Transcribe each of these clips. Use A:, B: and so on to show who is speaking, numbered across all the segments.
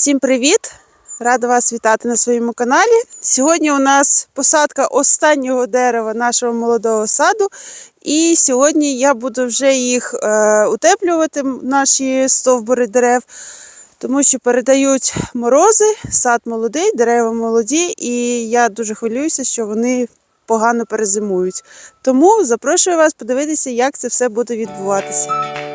A: Всім привіт! Рада вас вітати на своєму каналі. Сьогодні у нас посадка останнього дерева нашого молодого саду. І сьогодні я буду вже їх е, утеплювати, наші стовбури дерев, тому що передають морози, сад молодий, дерева молоді, і я дуже хвилююся, що вони погано перезимують. Тому запрошую вас подивитися, як це все буде відбуватися.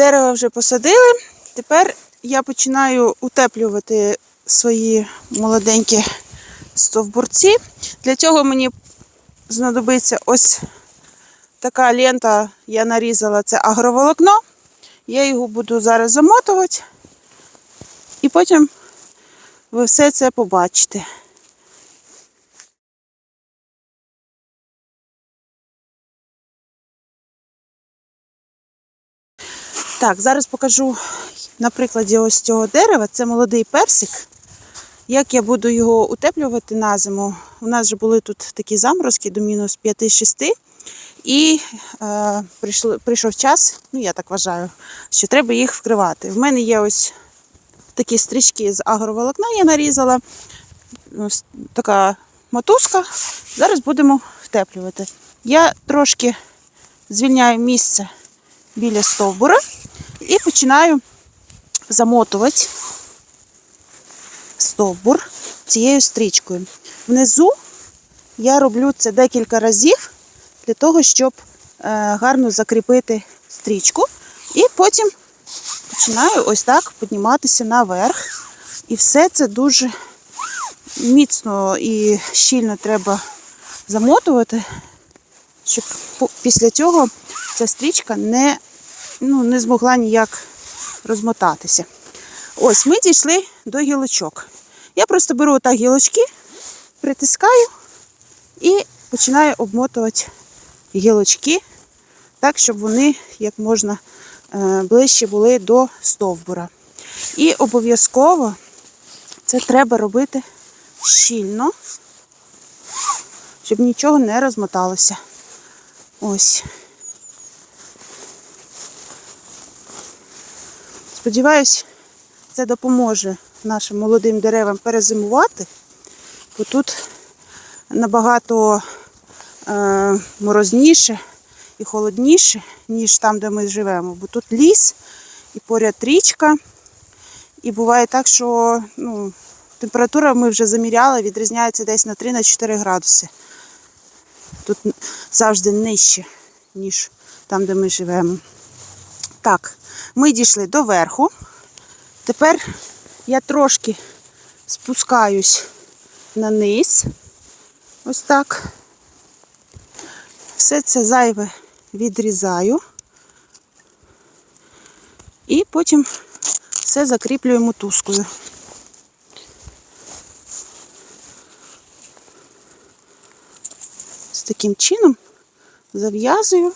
A: Дерева вже посадили. Тепер я починаю утеплювати свої молоденькі стовбурці. Для цього мені знадобиться ось така лента, я нарізала це агроволокно. Я його буду зараз замотувати. І потім ви все це побачите. Так, зараз покажу на прикладі ось цього дерева. Це молодий персик. Як я буду його утеплювати на зиму. У нас вже були тут такі заморозки до мінус 5-6. І е, прийшло, прийшов час, ну я так вважаю, що треба їх вкривати. В мене є ось такі стрічки з агроволокна, я нарізала. Ось така мотузка. Зараз будемо втеплювати. Я трошки звільняю місце біля стовбура і починаю замотувати стовбур цією стрічкою. Внизу я роблю це декілька разів для того, щоб е, гарно закріпити стрічку. І потім починаю ось так підніматися наверх. І все це дуже міцно і щільно треба замотувати, щоб після цього ця стрічка не, ну, не змогла ніяк розмотатися. Ось ми дійшли до гілочок. Я просто беру отак гілочки, притискаю і починаю обмотувати гілочки так, щоб вони як можна е, ближче були до стовбура. І обов'язково це треба робити щільно, щоб нічого не розмоталося. Ось. Сподіваюсь, це допоможе нашим молодим деревам перезимувати, бо тут набагато е, морозніше і холодніше, ніж там, де ми живемо. Бо тут ліс і поряд річка. І буває так, що ну, температура ми вже заміряли, відрізняється десь на 3-4 градуси. Тут завжди нижче, ніж там, де ми живемо. Так, ми дійшли до верху. Тепер я трошки спускаюсь на низ. Ось так. Все це зайве відрізаю. І потім все закріплюю мотузкою. З таким чином зав'язую,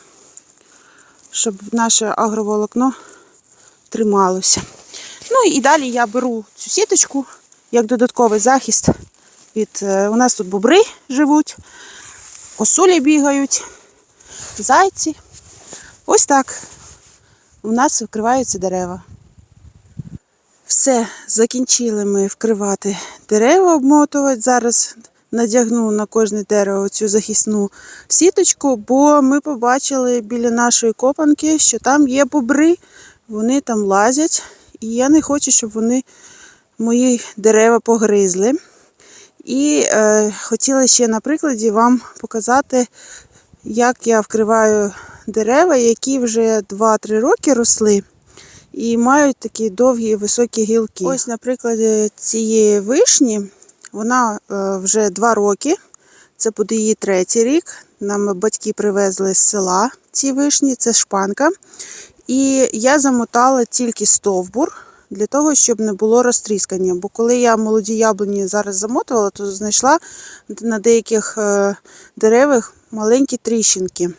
A: щоб наше агроволокно трималося. Ну і далі я беру цю сіточку як додатковий захист. Від, е, у нас тут бобри живуть, косулі бігають, зайці. Ось так у нас вкриваються дерева. Все, закінчили ми вкривати дерева, обмотувати. Зараз надягну на кожне дерево цю захисну сіточку, бо ми побачили біля нашої копанки, що там є бобри, вони там лазять, і я не хочу, щоб вони мої дерева погризли. І е, хотіла ще на прикладі вам показати, як я вкриваю дерева, які вже 2-3 роки росли і мають такі довгі високі гілки. Ось, на прикладі цієї вишні Вона е, вже два роки. Це буде її третій рік. Нам батьки привезли з села ці вишні, це шпанка. І я замотала тільки стовбур для того, щоб не було розтріскання. Бо коли я молоді яблуні зараз замотувала, то знайшла на деяких е, деревах маленькі тріщинки.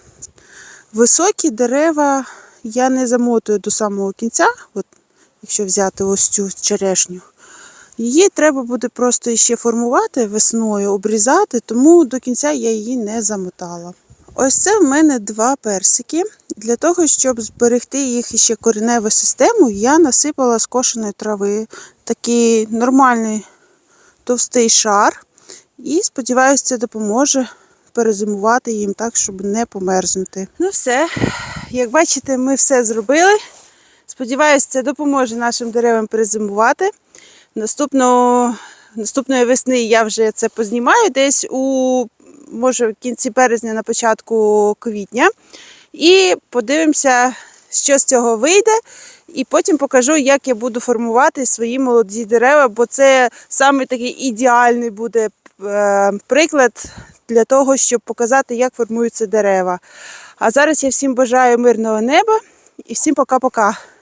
A: Високі дерева я не замотую до самого кінця, от, якщо взяти ось цю черешню. Її треба буде просто ще формувати весною, обрізати, тому до кінця я її не замотала. Ось це в мене два персики. Для того, щоб зберегти їх ще кореневу систему, я насипала скошеної трави такий нормальний товстий шар. І сподіваюся, це допоможе перезимувати їм так, щоб не померзнути. Ну все, як бачите, ми все зробили. Сподіваюся, це допоможе нашим деревам перезимувати. Наступного, наступної весни я вже це познімаю десь у може в кінці березня, на початку квітня. І подивимося, що з цього вийде. І потім покажу, як я буду формувати свої молоді дерева, бо це саме такий ідеальний буде е, приклад для того, щоб показати, як формуються дерева. А зараз я всім бажаю мирного неба і всім пока-пока.